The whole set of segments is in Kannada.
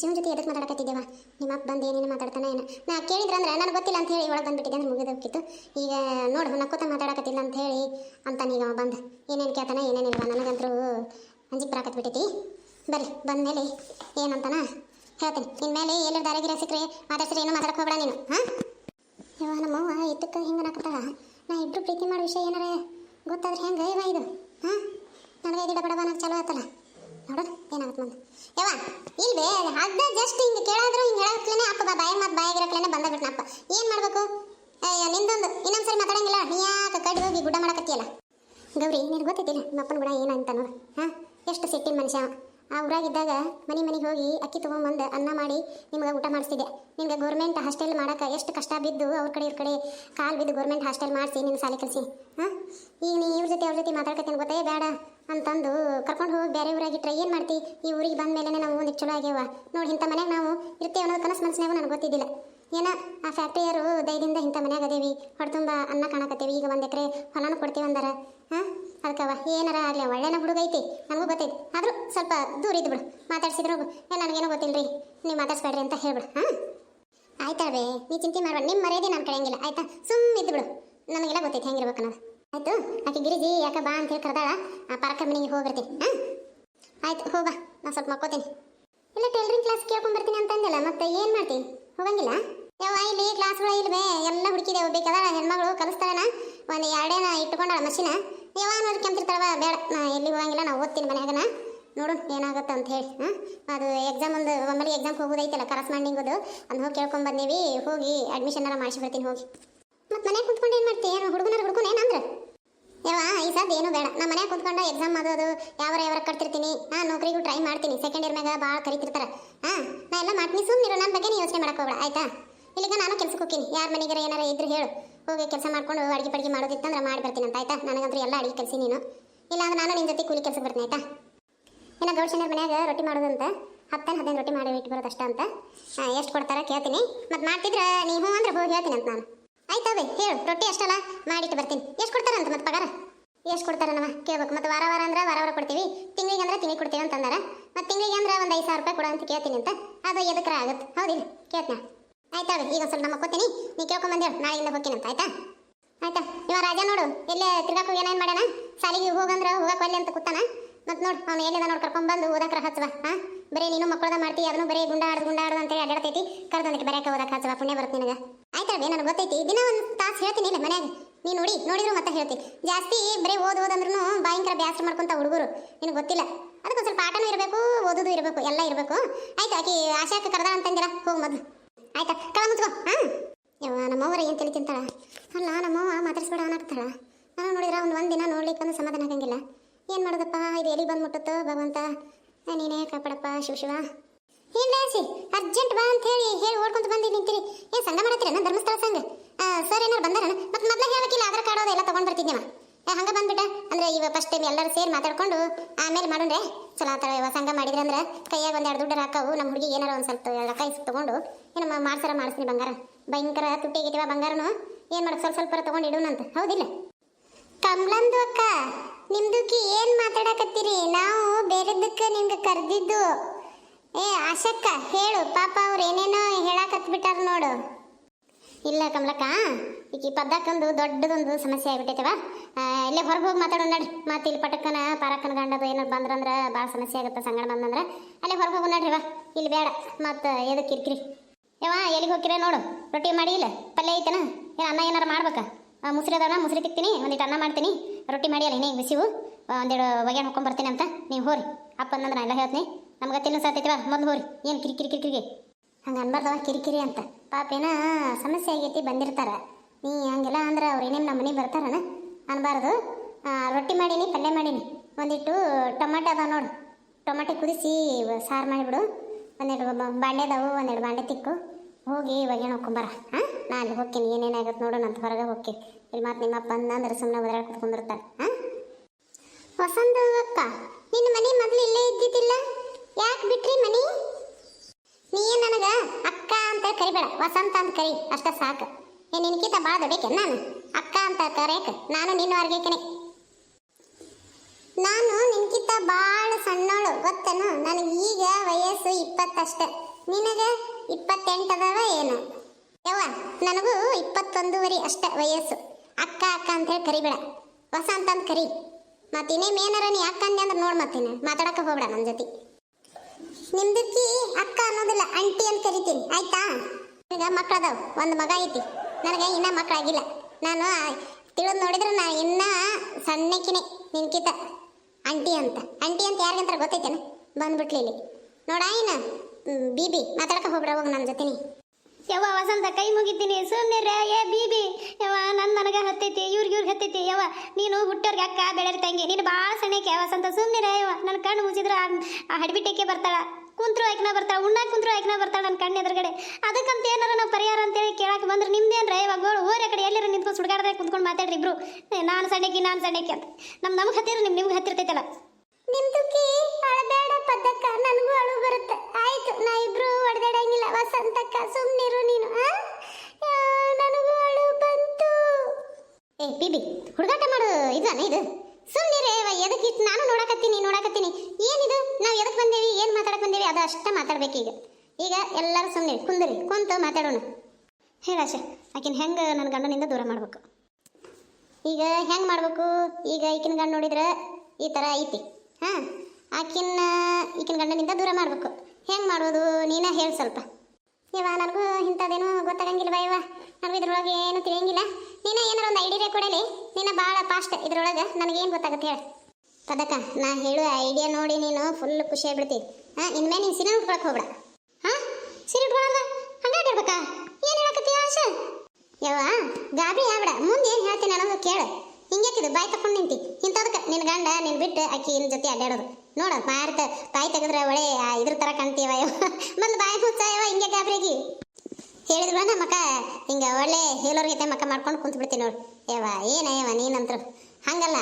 ಶಿವನ ಜೊತೆ ಎದಕ್ಕೆ ಮಾತಾಡಕತ್ತಿದ್ದೇವ? ನಿಮ್ಮ ಅಪ್ಪ ಬಂದು ಏನೇನು ಮಾತಾಡ್ತಾನೆ ಏನು. ನಾ ಕೇಳಿದ್ರಂದ್ರೆ ನನಗೆ ಗೊತ್ತಿಲ್ಲ ಅಂತ ಹೇಳಿ ಒಳಗೆ ಬಂದ್ಬಿಟ್ಟಿದ್ದೆ ಅಂದ್ರೆ ಮುಗಿದೋಗಿತ್ತು ಈಗ ನೋಡು, ನಕ್ಕೋತ ಮಾತಾಡಕತ್ತಿಲ್ಲ ಅಂತ ಹೇಳಿ ಅಂತಾನೆ ಈಗ ಬಂದು. ಏನೇನು ಕೇಳ್ತಾನೆ ಏನೇನಿಲ್ಲ ನನಗಂತರೂ ಅಂಜಿಕ್ ಬರಾಕತ್ ಬಿಟ್ಟೈತಿ ಬರ್ರಿ, ಬಂದಮೇಲೆ ಏನಂತಾನ ಹೇಳ್ತೀನಿ. ಇನ್ಮೇಲೆ ಎಲ್ಲರ ದಾರಿಗಿರ ಸಿಕ್ಕರೆ? ಮಾತಾಡ್ಸ್ರಿ ಏನೋ ಮಾತಾಡಕ್ಕೆ ಹೋಗಬೇಡ ನೀನು, ಹಾಂ? ಯವ್ವ, ನಮ್ಮವ್ವ ಇದಕ್ಕೆ ಹಿಂಗೆ ನಾಕತ್ತಾಳ ನಾ ಇಬ್ಬರು ಪ್ರೀತಿ ಮಾಡೋ ವಿಷಯ ಏನಾರ ಗೊತ್ತಾದ್ರೆ ಹೆಂಗೆ? ಇವ ಇದು, ಹಾಂ? ನನಗೆ ಇದು ಚಲೋ ಆಯ್ತಲ್ಲ ನೋಡೋಣ, ಏನಾಗುತ್ತೆ ಮುಂದೆ ಯವ್ವ, ಇಲ್ವೇ, ಅದ ಜಸ್ಟ್ ಹಿಂಗೆ ಕೇಳಾದ್ರು ಹಿಂಗೆ ಹೇಳಕ್ಲೇನೆ ಅಪ್ಪ, ಬಾ, ಬಾಯ ಮತ್ತು ಬಾಯಾಗಿರಕ್ಲೇನೆ ಬಂದ ಬಿಟ್ನಪ್ಪ ಏನು ಮಾಡಬೇಕು? ನಿಂದೊಂದು ಇನ್ನೊಂದ್ಸರಿ ಮಾತಾಡಂಗಿಲ್ಲ. ನೀ ಯಾಕೆ ಕಡ್ದು ಹೋಗಿ ಗುಡ್ಡ ಮಾಡಕತ್ತಿಯಲ್ಲ? ಗೌರಿ, ನಿನಗೆ ಗೊತ್ತೈತಿಲ್ಲ ನಿಮ್ಮ ಅಪ್ಪನ ಗುಡ ಏನಂತ ನೋಡು. ಹಾಂ, ಎಷ್ಟು ಸಿಟ್ಟಿನ ಮನುಷ್ಯ. ಆ ಊರಾಗಿದ್ದಾಗ ಮನೆ ಮನೆಗೆ ಹೋಗಿ ಅಕ್ಕಿ ತೊಗೊಂಬಂದು ಅನ್ನ ಮಾಡಿ ನಿಮ್ಗೆ ಊಟ ಮಾಡಿಸ್ತಿದ್ದೆ ನಿಮ್ಗೆ ಗೌರ್ಮೆಂಟ್ ಹಾಸ್ಟೆಲ್ ಮಾಡೋಕೆ ಎಷ್ಟು ಕಷ್ಟ ಬಿದ್ದು ಅವ್ರ ಕಡೆ ಇವ್ರ ಕಡೆ ಕಾಲು ಬಿದ್ದು ಗೌರ್ಮೆಂಟ್ ಹಾಸ್ಟೆಲ್ ಮಾಡಿಸಿ ನಿನ್ನ ಸಾಲಿ ಕಲಿಸಿ. ಹಾಂ? ಈಗ ನೀ ಇವ್ರ ಜೊತೆ ಅವ್ರ ಜೊತೆ ಮಾತಾಡ್ಕೊತೀನಿ ಗೊತ್ತೇ ಬೇಡ ಅಂತಂದು ಕರ್ಕೊಂಡು ಹೋಗಿ ಬೇರೆ ಊರಾಗಿಟ್ರೆ ಏನು ಮಾಡ್ತಿ? ಈ ಊರಿಗೆ ಬಂದ ಮೇಲೆ ನಾವು ಒಂದು ಚಲೋ ಆಗ್ಯಾವ. ನೋಡಿ ಇಂಥ ಮನೆಗೆ ನಾವು ಇರ್ತೇವೆ ಅನ್ನೋದು ಕನಸು ಮನಸ್ಸಿನಾಗೂ ನನಗೆ ಗೊತ್ತಿದ್ದಿಲ್ಲ. ಏನ, ಆ ಫ್ಯಾಕ್ಟ್ರಿಯರು ದಯದಿಂದ ಇಂಥ ಮನ್ಯಾಗ ಅದೇವಿ ಹೊಡ್ತುಂಬ ಅನ್ನ ಕಾಣಕತ್ತೇವಿ, ಈಗ ಒಂದು ಎಕರೆ ಹೊಲನೂ ಕೊಡ್ತೀವಿ ಅಂದಾರ. ಹಾಂ, ಅದಕ್ಕವ, ಏನಾರ ಆಗಲಿ, ಒಳ್ಳೆನ ಹುಡುಗ ಐತಿ, ನನಗೂ ಗೊತ್ತೈತಿ. ಆದರೂ ಸ್ವಲ್ಪ ದೂರ ಇದ್ದು ಬಿಡು ಮಾತಾಡ್ಸಿದ್ರು ಏ ನನಗೇನು ಗೊತ್ತಿಲ್ಲ ರೀ ನೀವು ಮಾತಾಡ್ಸ್ಬೇಡ್ರಿ ಅಂತ ಹೇಳ್ಬಿಡು, ಹಾಂ? ಆಯ್ತಾಳ್ವೆ ನೀ ಚಿಂತೆ ಮಾಡ್ಬೇಡ ನಿಮ್ಮ ಮರ್ಯಾದೆ ನಾನು ಕಳೆಯಂಗಿಲ್ಲ, ಆಯ್ತಾ? ಸುಮ್ಮನೆ ಇದ್ದು ಬಿಡು ನನಗೆಲ್ಲ ಗೊತ್ತೈತಿ ಹೆಂಗಿರ್ಬೇಕು ಅನ್ನೋದು. ಆಯ್ತು, ಆಕೆ ಗಿರಿಜಿ, ಯಾಕ ಬಾ ಅಂತ ಹೇಳಿ ಕರೆದಾಳ, ಆ ಪಾರ್ಕ ಮನೆಗೆ ಹೋಗಿರ್ತೀನಿ ಹಾಂ? ಆಯ್ತು, ಹೋಗ ನಾನು ಸ್ವಲ್ಪ ಮಕ್ಕೋತೀನಿ. ಇಲ್ಲ ಟೈಲರಿಂಗ್ ಕ್ಲಾಸ್ ಕೇಳ್ಕೊಂಡ್ ಬರ್ತೀನಿ ಅಂತ ಅಂದಲ್ಲ ಮತ್ತೆ ಏನು ಮಾಡ್ತಿ? ಹೋಗಂಗಿಲ್ಲ? ಯಾವ ಇಲ್ಲಿ ಕ್ಲಾಸ್ಗಳು ಇಲ್ವೇ ಎಲ್ಲ ಹುಡುಕಿದೆವು. ಬೇಕಾದ ಹೆಣ್ಮಗಳು ಕಲಿಸ್ತಾಳನ ಒಂದು ಎರಡೇನ ಇಟ್ಕೊಂಡಾಳ ಮಷಿನ. ಯವ್ವ ಅನ್ನೋದು ಬೇಡ. ನಾ ಎಲ್ಲಿ ಹೋಗಂಗಿಲ್ಲ ನಾ ಓದ್ತೀನಿ ಮನ್ಯಾಗನ. ನೋಡು, ಏನಾಗುತ್ತೆ ಅಂತ ಹೇಳಿ, ಹಾಂ? ಅದು ಎಕ್ಸಾಮ್ ಒಂದು ಒಮ್ಮೆಲೆ ಎಕ್ಸಾಮ್ಗೆ ಹೋಗೋದೈತಲ್ಲ ಕರಸ್ಪಾಂಡಿಂಗದು ಅದನ್ನ ಹೋಗಿ ಕೇಳ್ಕೊಂಡ್ ಬಂದೀವಿ. ಹೋಗಿ ಅಡ್ಮಿಷನ್ ಮಾಡಿಸಿ ಬರ್ತೀನಿ, ಹೋಗಿ. ಮತ್ತೆ ಮನೆಗೆ ಕುತ್ಕೊಂಡು ಏನು ಮಾಡ್ತೀವಿ ಏನು ಹುಡುಗನ ಹುಡುಗನ ಏನಂದ್ರೆ ಯವ್ವ ಈ ಸದ್ ಏನು ಬೇಡ ನಮ್ಮ ಮನ್ಯಾಗ ಅದು ಎಕ್ಸಾಮ್ ಮಾಡೋದು ಯಾವ ಯಾವ ಕಟ್ತಿರ್ತೀನಿ? ನೌಕರಿಗೂ ಟ್ರೈ ಮಾಡ್ತೀನಿ. ಸೆಕೆಂಡ್ ಇಯರ್ ಮ್ಯಾಗ ಭಾಳ ಕರಿತಿರ್ತಾರೆ. ಹಾ, ನಾ ಎಲ್ಲ ಮಾಡ್ತೀನಿ. ಸುಮ್ಮನಿರು ನನ್ನ ಬಗ್ಗೆ ಯೋಚನೆ ಮಾಡಕ್ಕೆ ಹೋಗ್ಬೇಡ, ಆಯ್ತಾ? ಇಲ್ಲಿಗ ನಾನು ಕೆಲ್ಸಕ್ಕೆ ಹೋಗ್ತೀನಿ. ಯಾರ ಮನೆಗಾರ ಏನಾರ ಇದ್ರು ಹೇಳು. ಹೋಗಿ ಕೆಲಸ ಮಾಡ್ಕೊಂಡು ಅಡುಗೆ ಪಡಿಗೆ ಮಾಡೋದಿತ್ತಂದ್ರೆ ಮಾಡಿ ಬರ್ತೀನಿ ಅಂತ, ಆಯ್ತಾ? ನನಗಂತೂ ಎಲ್ಲ ಅಡಿಗೆ ಕೆಲಸ ನೀನು. ಇಲ್ಲ ಅಂದ್ರೆ ನಾನು ನಿನ್ನ ಜೊತೆ ಕೂಲಿ ಕೆಲಸ ಬರ್ತೀನಿ, ಆಯ್ತಾ? ಇನ್ನು ಗೌಡ್ಶನರ ಮನ್ಯಾಗ ರೊಟ್ಟಿ ಮಾಡೋದಂತ ಹತ್ತೇನು, ಹದಿನೈದು ರೊಟ್ಟಿ ಮಾಡಿ ಇಟ್ಟು ಬರೋದು ಅಷ್ಟ ಅಂತ ಎಷ್ಟು ಕೊಡ್ತಾರ ಕೇಳ್ತೀನಿ. ಮತ್ತು ಮಾಡ್ತಿದ್ರೆ ನೀವು ಅಂದ್ರೆ ಹೋಗಿ ಹೇಳ್ತೀನಿ ಅಂತ ನಾನು. ಆಯ್ತಾವೆ ಹೇಳು, ರೊಟ್ಟಿ ಅಷ್ಟಲ್ಲ? ಮಾಡಿಟ್ಟು ಬರ್ತೀನಿ. ಎಷ್ಟು ಕೊಡ್ತಾರಂತ ಎಷ್ಟು ಕೊಡ್ತಾರೆ ನಮ್ಮ ಕೇಳ್ಬೇಕು. ಮತ್ತೆ ವಾರ ವಾರ ಅಂದ್ರೆ ವಾರ ವಾರ ಕೊಡ್ತೀವಿ. ತಿಂಗಳಿಗೆ ಅಂದ್ರೆ ತಿಂಗಳಿಗೆ ಕೊಡ್ತೀವಿ ಅಂತಂದಾರ ಮತ್ತೆ ತಿಂಗಳಿಗೆ ಅಂದ್ರೆ ಒಂದು ಐದು ಸಾವಿರ ರೂಪಾಯಿ ಕೊಡು ಅಂತ ಕೇಳ್ತೀನಿ ಅಂತ. ಅದು ಎದಕ್ರ ಆಗುತ್ತೆ? ಹೌದಿಲ್ಲ ಕೇಳ್ತೀನಿ. ಆಯ್ತಾ ಈಗ ಒಂದ್ ಸ್ವಲ್ಪ ನಮ್ಮ ಮಕ್ಕೋತೀನಿ ನೀ ಕೇಳ್ಕೊಂಬಂದೇಳು ನಾಳೆಯಿಂದ ಹೋಗ್ತೀನಿ ಅಂತ, ಆಯ್ತಾ? ಆಯ್ತಾ? ಇವ ರಾಜ ನೋಡು, ಎಲ್ಲೇ ತಿರ್ಗಾಕ ಏನೇನು ಮಾಡ್ಯಾನ? ಸಾಲಿಗೆ ಹೋಗಂದ್ರ ಹೋಗಕ್ಕೆ ಒಲ್ಲೆ ಅಂತ ಕೂತಾನ? ಮತ್ತೆ ನೋಡು, ಅವ್ನು ಎಲ್ಲಿದ ನೋಡಿ ಕರ್ಕೊಂಡ್ ಬಂದು ಓದಕ್ರ ಹಚ್ಚವ ಆ? ಬರೀ ನೀನು ಮಕ್ಕಳದ ಮಾಡ್ತೀವಿ ಅದನ್ನು ಬರೀ ಗುಂಡಾಡ್ದು ಗುಂಡಾಡ್ದು ಅಂತೇಳಿ ಅಡ್ಡಾಡ್ತೈತಿ ಕರ್ದೊಂದಿಟ್ಟು ಬರೆಯಕ್ಕೆ ಓದಕ್ಕೆ ಹಚ್ಚವ ಪುಣ್ಯ ಬರುತ್ತೆ ನಿನಗೆ. ಆಯ್ತಲ್ವೇ ನನಗೆ ಗೊತ್ತೈತಿ, ದಿನ ಒಂದು ತಾಸು ಹೇಳ್ತೀನಿ, ಇಲ್ಲ ಮನ್ಯಾಗ. ನೀ ನೋಡಿ, ನೋಡಿದ್ರು ಮತ್ತೆ ಹೇಳ್ತಿ. ಜಾಸ್ತಿ ಬರೀ ಓದು ಓದಂದ್ರೂ ಭಯಂಕರ ಬ್ಯಾಸರ ಮಾಡ್ಕೊಂತ ಹುಡುಗರು. ನಿನಗೆ ಗೊತ್ತಿಲ್ಲ. ಅದಕ್ಕೆ ಸ್ವಲ್ಪ ಆಟನೂ ಇರಬೇಕು, ಓದೋದು ಇರಬೇಕು, ಎಲ್ಲ ಇರಬೇಕು. ಆಯ್ತು ಆಕಿ ಆಶಾಕ್ಕೆ ಕರೆದ ಅಂತಂದಿರ? ಹೋಗು ಮೊದಲು. ಆಯ್ತಾ, ಕಳ ಮುಚ್ಕೋ, ಹಾಂ? ಯವ್ವ ನಮ್ಮವ್ರ ಏನು ತಿಳಿ ತಿಂತಾಳ? ಅಲ್ಲ, ನಮ್ಮವ್ವ ಮಾತಾಡ್ಸ್ಬೇಡ ಅನ್ನಾಡ್ತಾಳ ನಾನು ನೋಡಿದ್ರೆ ಒಂದು ಒಂದು ದಿನ ನೋಡ್ಲಿಕ್ಕಂದು ಸಮಾಧಾನ ಆಗಂಗಿಲ್ಲ. ಏನು ಮಾಡೋದಪ್ಪ, ಇದು ಎಲ್ಲಿ ಬಂದು ಮುಟ್ಟುತ್ತೋ ಭಗವಂತ ನೀನೇ ಕಾಪಾಡಪ್ಪ, ಶಿವ ಶಿವ. ರಾಸಿ ಅರ್ಜೆಂಟ್ ಬಾ ಅಂತ ಹೇಳಿ ಹೇಳಿ ಓಡ್ಕೊಂತ ಬಂದು ನಿಂತೀರಿ. ಏನ್ ಸಂಘ ಮಾಡತ್ತೀರ ಧರ್ಮಸ್ಥಳ ಸಂಘ? ಸರ್ ಏನಾರು ಬಂದಾರ ಮತ್ತೆ ಮೊದಲೇ ಹೇಳ್ಬೇಕಿಲ್ಲ, ಆಧಾರ್ ಕಾರ್ಡ್ ಅದೆಲ್ಲ ತಗೊಂಡ್ ಬರ್ತಿದ್ನೇವ ಹಂಗ ಬಂದ್ಬಿಟ್ಟ. ಅಂದ್ರೆ ಇವ ಫಸ್ಟ್ ಟೈಮ್ ಎಲ್ಲರೂ ಸೇರಿ ಮಾತಾಡ್ಕೊಂಡು, ಆಮೇಲೆ ಮಾಡೋಣ್ರೆ ಚಲೋ ಆತರ ಇವ ಸಂಘ ಮಾಡಿದ್ರೆ ಅಂದ್ರೆ ಕೈಯಾಗ ಒಂದೆರಡು ದುಡ್ಡು ಹಾಕವು ನಮ್ಮ ಹುಡುಗಿ ಏನಾರ ಒಂದ್ ಸ್ವಲ್ಪ ರೊಕ್ಕ ಕೈ ತಗೊಂಡು ಏನಮ್ಮ ಮಾಡ್ಸಾರ ಮಾಡಿಸ್ತೀನಿ ಬಂಗಾರ. ಭಯಂಕರ ತುಟ್ಟಿಗಿಟ್ಟಿವ ಬಂಗಾರನು. ಏನ್ ಮಾಡೋದು ಸ್ವಲ್ಪ ಸ್ವಲ್ಪ ತಗೊಂಡು ಇಡೋಣಂತ ಹೌದಿಲ್ಲ? ಕಮಲಂದು ಅಕ್ಕ ನಿಮ್ದುಕಿ ಏನ್ ಮಾತಾಡಕತ್ತೀರಿ? ನಾವು ಬೇರೆದಕ್ಕೆ ನಿಮ್ಗೆ ಕರೆದಿದ್ದು. ಏ, ಆಶಕ್ಕ, ಹೇಳು. ಪಾಪ ಅವ್ರು ಏನೇನೋ ಹೇಳಕತ್ ಬಿಟ್ಟಾರ ನೋಡು. ಇಲ್ಲ ಕಮಲಕ್ಕ ಈಗ ಪದ್ದಕ್ಕೊಂದು ದೊಡ್ಡದೊಂದು ಸಮಸ್ಯೆ ಆಗ್ಬಿಟ್ಟೈತವ. ಇಲ್ಲೇ ಹೊರಗೆ ಹೋಗಿ ಮಾತಾಡೋಣ ನೋಡಿ. ಮತ್ತೆ ಇಲ್ಲಿ ಪಟಕ್ಕನ, ಪಾರಕ್ಕನ ಗಂಡದು ಏನಾರು ಬಂದ್ರಂದ್ರೆ ಭಾಳ ಸಮಸ್ಯೆ ಆಗುತ್ತೆ ಸಂಗಡ ಬಂದಂದ್ರೆ ಅಲ್ಲೇ ಹೊರಗೆ ಹೋಗು ನಡ್ರಿ ವಾ ಇಲ್ಲಿ ಬೇಡ. ಮತ್ತೆ ಎದಕ್ಕೆ ಕಿರಿಕಿರಿ. ಯವ ಎಲ್ಲಿಗೆ ಹೋಗಿರ ನೋಡು. ರೊಟ್ಟಿ ಮಾಡಿ ಇಲ್ಲ? ಪಲ್ಯ ಐತನ? ಏನು ಅನ್ನ ಏನಾರು ಮಾಡ್ಬೇಕಾ? ಮುಸ್ರಿ ಅದಾವ ಮುಸ್ರಿ ತಿಕ್ತೀನಿ. ಒಂದಿಟ್ಟು ಅನ್ನ ಮಾಡ್ತೀನಿ. ರೊಟ್ಟಿ ಮಾಡಿ ಅಲ್ಲ ಇನ್ನೇ, ಬಿಸಿವು. ಒಂದೆರಡು ಬಗೆ ಹಾಕೊಂಡ್ ಬರ್ತೀನಿ ಅಂತ. ನೀವು ಹೋರಿ. ಅಪ್ಪ ಅಂದ್ರೆ ನಾ ಎಲ್ಲ ಹೇಳ್ತೀನಿ. ನಮ್ಗೆ ತಿನ್ನು ಸಾತೈತಿವ ಮೊದಲು ಹೋರಿ ಏನು ಕಿರಿಕಿರಿ ಕಿರಿಕಿರಿಗೆ ಹಂಗೆ ಅನ್ಬಾರ್ದವ ಕಿರಿಕಿರಿ ಅಂತ. ಪಾಪ ಏನ ಸಮಸ್ಯೆ ಆಗೈತಿ, ಬಂದಿರ್ತಾರ. ನೀ ಹಂಗೆಲ್ಲ ಅಂದ್ರೆ ಅವ್ರು ಏನೇನು ನಮ್ಮ ಮನೆಗೆ ಬರ್ತಾರನ? ಅನ್ಬಾರ್ದು. ರೊಟ್ಟಿ ಮಾಡೀನಿ, ಪಲ್ಯ ಮಾಡೀನಿ. ಒಂದಿಟ್ಟು ಟೊಮಾಟೊ ಅದಾವ ನೋಡು. ಟೊಮಾಟೊ ಕುದಿಸಿ ಸಾರು ಮಾಡಿಬಿಡು. ಒಂದೆರಡು ಬಾಂಡೆ ಅದಾವು, ಒಂದೆರಡು ಬಾಂಡೆ ತಿಕ್ಕು. ಹೋಗಿ ಒಗ್ಯಾಣ ಹಾಕೊಂಬರ ಹಾಂ ನಾ ಅಲ್ಲಿ ಹೋಗ್ತೀನಿ ಏನೇನಾಗುತ್ತೆ ನೋಡೋಣ ಅಂತ ಹೊರಗೆ ಹೋಗಿ ಇಲ್ಲಿ ಮತ್ತು ನಿಮ್ಮಪ್ಪ ಅಂದ್ರೆ ಸುಮ್ಮನೆ ಒದರಾಡ್ ಕುತ್ಕೊಂಡಿರ್ತಾರೆ ಹಾಂ ವಸಂತ ಅಕ್ಕ ನಿನ್ನ ಮನೆ ಮೊದಲು ಇಲ್ಲೇ ಇದ್ದಿದ್ದಿಲ್ಲ? ಯಾಕೆ ಬಿಟ್ರಿ ಮನಿ? ನೀ ನನಗೆ ಅಕ್ಕ ಅಂತ ಕರಿಬೇಡ, ವಸಂತ ಅಂತ ಕರಿ, ಅಷ್ಟ ಸಾಕು. ಏ, ನಿನಕಿಂತ ಭಾಳ ದೊಡ್ಡಕ್ಕೆ ನಾನು? ಅಕ್ಕ ಅಂತ ಕರೆಯಕ್ಕೆ ನಾನು ನಿನ್ನ ವರ್ಗೇಕನೆ ನಾನು ನಿನ್ಕಿಂತ ಭಾಳ ಸಣ್ಣವಳು, ಗೊತ್ತೇನು? ನನಗೆ ಈಗ ವಯಸ್ಸು ಇಪ್ಪತ್ತಷ್ಟೆ. ನಿನಗೆ ಇಪ್ಪತ್ತೆಂಟು ಅದಾವ ಏನು? ಯವ್ವ, ನನಗೂ ಇಪ್ಪತ್ತೊಂದೂವರೆ ಅಷ್ಟೇ ವಯಸ್ಸು. ಅಕ್ಕ ಅಕ್ಕ ಅಂತೇಳಿ ಕರಿಬೇಡ. ಹೊಸ ಅಂತಂದು ಕರಿ. ಮತ್ತೆ ಮೇನಾರ ಏನಾರ ನೀ ಅಕ್ಕ ಅಂದೆ ಅಂದ್ರೆ ನೋಡಿ ಮತ್ತಿನ. ಮಾತಾಡಕ್ಕೆ ಹೋಗ್ಬೇಡ ನನ್ನ ಜೊತೆ. ನಿಮ್ದಕ್ಕಿ ಅಕ್ಕ ಅನ್ನೋದಿಲ್ಲ ಅಂಟಿ ಅಂತ ಕರಿತೀನಿ, ಆಯ್ತಾ? ಈಗ ಮಕ್ಕಳದಾವ ಒಂದು ಮಗ ಐತಿ. ನನಗೆ ಇನ್ನೂ ಮಕ್ಕಳಾಗಿಲ್ಲ ನಾನು ತಿಳಿದು ನೋಡಿದ್ರೆ ನಾ ಇನ್ನ ಸಣ್ಣಕಿನೇ ನಿನ್ಕಿತ. ಅಂಟಿ ಅಂತ. ಅಂಟಿ ಅಂತ ಯಾರಿಗಂತ ಗೊತ್ತೈತೇನು? ಬಂದ್ಬಿಟ್ಲಿ ಇಲ್ಲಿ. ನೋಡ ಇನ್ನ ಬೀಬಿ ಮಾತಾಡಕ ಹೋಗ್ಬಿಡ, ಹೋಗಿ ನನ್ನ ಜೊತೆನಿ. ಯವ್ವ, ವಸಂತ, ಕೈ ಮುಗಿತೀನಿ. ಸುಮ್ಮನೆ ಏ ಬೀಬಿ, ಯವ್ವ ನನ್ನ ನನಗೆ ಹತ್ತೈತಿ, ಇವ್ರಿಗೆ ಇವ್ರಿಗೆ ಹತ್ತೈತಿ. ಯವ್ವ, ನೀನು ಹುಟ್ಟೋರ್ಗೆ ಅಕ್ಕ, ಬೆಳೆರ್ ತಂಗಿ, ನೀನು ಭಾಳ ಸಣ್ಣಕ್ಕೆ. ವಸಂತ ಸುಮ್ಮನೆ ಯವ್ವ ನನ್ನ ಕಣ್ಣು ಮುಚ್ಚಿದ್ರ ಆ ಹಡ್ಬಿಟ್ಟಕ್ಕೆ ಬರ್ತಾಳ. ಕುಂತ್ರು ಐಕ್ನ ಬರ್ತಾಳ ಉಣ್ಣ ಕುಂತ್ರು ಐಕ್ನ ಬರ್ತಾಳ ನನ್ನ ಕಣ್ಣು ಎದುರುಗಡೆ. ಅದಕ್ಕಂತ ಏನಾರ ನಾವು ಪರಿಹಾರ ಅಂತೇಳಿ ಕೇಳಕ್ಕೆ ಬಂದ್ರೆ ನಿಮ್ದೇನ್ರ? ಯವ್ವ, ಗೋಳು ಹೋರಿ ಕಡೆ ಎಲ್ಲರೂ ನಿಂತ್ಕೊಂಡು ಸುಡ್ಗಾಡ್ದಾಗ ಕುಂತ್ಕೊಂಡು ಮಾತಾಡ್ರಿ ಇಬ್ರು. ನಾನು ಸಣ್ಣಕಿ ನಾನು ಸಣ್ಣಕ್ಕೆ ಅಂತ. ನಮ್ ನಮ್ಗೆ ಹತ್ತಿರ ನಿಮ್ಮ ನಿಮ್ಗೆ ಹತ್ತಿರ್ತೈತಲ್ಲ. ನಿಮ್ದುಕ್ಕಿ ಅಳಬೇಡ ಪದ್ದಕ್ಕ, ನನಗೂ ಅಳು ಬರುತ್ತೆ. ಆಯ್ತು, ನಾ ಇಬ್ರು ಹೊಡೆದಾಡಂಗಿಲ್ಲ ವಸಂತಕ್ಕ ಸುಮ್ಮನಿರು ನೀನು ನನಗೂ ಅಳು ಬಂತು. ಏ, ಬಿಬಿ, ಹುಡುಗಾಟ ಮಾಡು. ಇದಾನ ಇದು? ಸುಮ್ಮನಿರೇ ಎದಕ್ಕೆ ಇಟ್ಟು ನಾನು ನೋಡಕತ್ತೀನಿ ನೋಡಕತ್ತೀನಿ. ಏನಿದು? ನಾವು ಎದಕ್ಕೆ ಬಂದೇವಿ, ಏನು ಮಾತಾಡಕ್ ಬಂದೇವಿ, ಅದು ಅಷ್ಟೇ ಮಾತಾಡ್ಬೇಕು ಈಗ. ಈಗ ಎಲ್ಲರೂ ಸುಮ್ಮನೆ ಕುಂದಿರಿ, ಕುಂತು ಮಾತಾಡೋಣ. ಹೇಳಾಶ ಆಕಿನ ಹೆಂಗೆ ನನ್ನ ಗಂಡನಿಂದ ದೂರ ಮಾಡ್ಬೇಕು? ಈಗ ಹೆಂಗೆ ಮಾಡಬೇಕು? ಈಗ ಈಕಿನ ಗಂಡ ನೋಡಿದ್ರೆ ಈ ಥರ ಐತಿ. ಹಾಂ ಆಕಿನ ಈಕಿನ ಗಂಡನಿಂದ ದೂರ ಮಾಡಬೇಕು. ಹೆಂಗೆ ಮಾಡೋದು ನೀನೇ ಹೇಳು ಸ್ವಲ್ಪ. ಇವ, ನನಗೂ ಇಂಥದ್ದೇನು ಗೊತ್ತಾಗಂಗಿಲ್ಲ ಇವ? ನನಗೂ ಇದ್ರೊಳಗೆ ಏನು ತಿಳಿಯಂಗಿಲ್ಲ. ನೀನು ಏನಾರ ಒಂದು ಐಡಿಯಾ ಕೊಡಲಿ. ನೀನು ಭಾಳ ಫಾಸ್ಟ್ ಇದ್ರೊಳಗೆ ನನಗೇನು ಗೊತ್ತಾಗುತ್ತೆ ಹೇಳು. ಪದಕ, ನಾ ಹೇಳು ಐಡಿಯಾ ನೋಡಿ ನೀನು ಫುಲ್ ಖುಷಿ ಆಗ್ಬಿಡ್ತಿ. ಹಾಂ, ಇನ್ಮೇಲೆ ನೀನು ಸಿನಿಮಾ ಉಟ್ಕೊಳಕ್ಕೆ ಹೋಗ್ಬೇಡ. ಹಾಂ ಸೀರೆ ಉಟ್ಕೊಳ್ಳೋದ ಹಂಗೆ ಇರ್ಬೇಕಾ? ಏನು ಹೇಳಕತ್ತಿ ಆಶಾ? ಯವ್ವ, ಗಾಬರಿ ಆಗ್ಬೇಡ. ಮುಂದೆ ಏನು ಹೇಳ್ತೀನಿ ಅನ್ನೋದು ಕೇಳು. ಹಿಂಗೆ ಬಾಯಿ ತಕೊಂಡು ನಿಂತಿ. ಇಂಥದಕ್ಕೆ ನಿನ್ನ ಗಂಡ, ನಿನ್ ಬಿಟ್ಟು ಅಕ್ಕಿ ಇನ್ ಜೊತೆ ಅಡ್ಡಾಡೋದು. ನೋಡ ಮಾರ್ತ ತಾಯಿ ತೆಗೆದ್ರೆ ಒಳ್ಳೆ ಇದ್ರ ತರ ಕಾಣ್ತೀವ ಮೊದ್ಲು ಬಾಯಿ ಮುಚ್ಚಾಯವ ಹಿಂಗೆ ಗಾಬ್ರಿಗಿ ಹೇಳಿದ್ರು ನಮ್ಮ ಮಕ್ಕ ಹಿಂಗ ಒಳ್ಳೆ ಹೇಳೋರ್ಗೈತೆ ಮಕ್ಕ ಮಾಡ್ಕೊಂಡು ಕುಂತು ಬಿಡ್ತೀನಿ ನೋಡು. ಯವ್ವ, ಏನ ಯವ್ವ ನೀನಂತ್ರು? ಹಂಗಲ್ಲ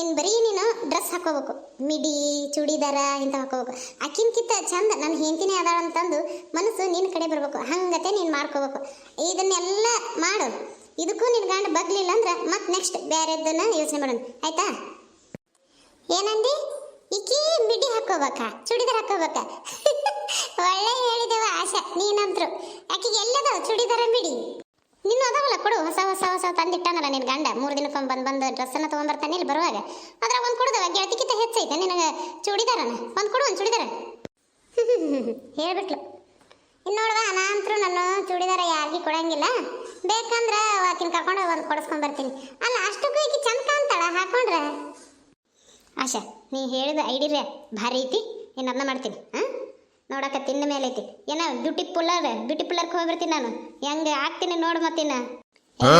ಇನ್ನು ಬರೀ ನೀನು ಡ್ರೆಸ್ ಹಾಕೋಬೇಕು ಮಿಡಿ, ಚೂಡಿದಾರ ಇಂಥ ಹಾಕೋಬೇಕು ಆಕಿನ್ಕಿಂತ ಚಂದ ನನ್ನ ಹೆಂಡತಿನೇ ಅದಾಳ ಅಂತಂದು ಮನಸ್ಸು ನಿನ್ನ ಕಡೆ ಬರಬೇಕು. ಹಂಗತೆ ನೀನು ಮಾಡ್ಕೋಬೇಕು. ಇದನ್ನೆಲ್ಲ ಮಾಡು. ಇದಕ್ಕೂ ನಿನ್ನ ಗಂಡ ಬಗ್ಲಿಲ್ಲ ಅಂದ್ರೆ ಮತ್ತೆ ನೆಕ್ಸ್ಟ್ ಬೇರೆದನ್ನ ಯೋಚನೆ ಮಾಡೋಣ. ಆಯ್ತಾ ಏನಂದಿ ಈಕಿ ಮಿಡಿ ಹಾಕೋಬೇಕಾ, ಚೂಡಿದಾರ ಹಾಕೋಬೇಕ. ಒಳ್ಳೆ ಹೇಳಿದೆವ ಆಶಾ, ನೀನಂತ್ರು. ಆಕಿಗೆ ಎಲ್ಲದ ಚೂಡಿದಾರ ಬಿಡಿ. ನಿನ್ನ ಅದಾವಲ್ಲ ಕೊಡು, ಹೊಸ ಹೊಸ ಹೊಸ ತಂದಿಟ್ಟಾನಲ್ಲ ನಿನ್ನ ಗಂಡ. ಮೂರು ದಿನಕ್ಕೊಮ್ಮೆ ಬಂದು ಬಂದು ಡ್ರೆಸ್ಸನ್ನು ತೊಗೊಂಬರ್ತಾನೆ ಇಲ್ಲಿ ಬರುವಾಗ. ಅದ್ರ ಒಂದು ಕೊಡುದವ ಗೆಳತಿಕಿಂತ ಹೆಚ್ಚೈತೆ, ನಿನಗೆ ಚೂಡಿದಾರನ? ಒಂದು ಕೊಡು ಒಂದು ಚೂಡಿದಾರ. ಹೇಳ್ಬಿಟ್ಲು. ಇನ್ನು ನೋಡುವ, ನಾನಂತರೂ ನಾನು ಚೂಡಿದಾರ ಯಾರಿಗೂ ಕೊಡಂಗಿಲ್ಲ. ಬೇಕಂದ್ರೆ ಆಕಿನ ಕರ್ಕೊಂಡು ಒಂದು ಕೊಡಿಸ್ಕೊಂಡ್ ಬರ್ತೀನಿ ಅಲ್ಲ, ಅಷ್ಟಕ್ಕೂ ಈಕಿ ಚಂದ ಕಾಣ್ತಾಳ, ಹಾಕೊಂಡ್ರೆ? ಆಶಾ ನೀ ಹೇಳಿದ ಐಡಿಯಾ ಭಾರಿ ಐತಿ. ನೀನು ಅದನ್ನ ಮಾಡ್ತೀನಿ ಹಾಂ ನೋಡಕ್ಕ ತಿನ್ನ ಮೇಲೆ ಐತಿ. ಏನ ಬ್ಯೂಟಿ ಪುಲ್ಲರ್ ಬ್ಯೂಟಿ ಪುಲ್ಲರ್ಗೆ ಹೋಗ್ಬಿಡ್ತೀನಿ ಬರ್ತೀನಿ ನಾನು. ಹೆಂಗೆ ಆಗ್ತೀನಿ ನೋಡು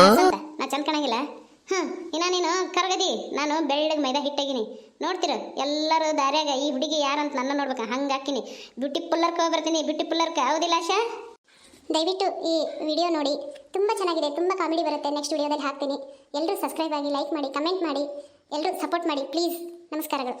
ವಸಂತ, ನಾ ಚಂದ ಕಾಣಂಗಿಲ್ಲ. ಹ್ಞೂ ಇನ್ನ ನೀನು ಕರಗದಿ. ನಾನು ಬೆಳ್ಳಗೆ ಮೈದಾ ಹಿಟ್ಟಾಗಿನಿ. ನೋಡ್ತೀರ ಎಲ್ಲರೂ ದಾರ್ಯಾಗ ಈ ಹುಡುಗಿ ಯಾರಂತ ನನ್ನ ನೋಡ್ಬೇಕು. ಹಂಗೆ ಹಾಕಿನಿ ಬ್ಯೂಟಿ ಪುಲ್ಲರ್ಗೆ ಹೋಗ್ಬರ್ತೀನಿ ಬ್ಯೂಟಿ ಪುಲ್ಲರ್ಗೆ ಹೌದಿಲ್ಲ ಆಶಾ? ದಯವಿಟ್ಟು ಈ ವಿಡಿಯೋ ನೋಡಿ. ತುಂಬ ಚೆನ್ನಾಗಿದೆ ತುಂಬ ಕಾಮಿಡಿ ಬರುತ್ತೆ. ನೆಕ್ಸ್ಟ್ ವಿಡಿಯೋದಲ್ಲಿ ಹಾಕ್ತೀನಿ. ಎಲ್ಲರೂ ಸಬ್ಸ್ಕ್ರೈಬ್ ಆಗಿ ಲೈಕ್ ಮಾಡಿ ಕಮೆಂಟ್ ಮಾಡಿ. ಎಲ್ಲರೂ ಸಪೋರ್ಟ್ ಮಾಡಿ ಪ್ಲೀಸ್ ನಮಸ್ಕಾರಗಳು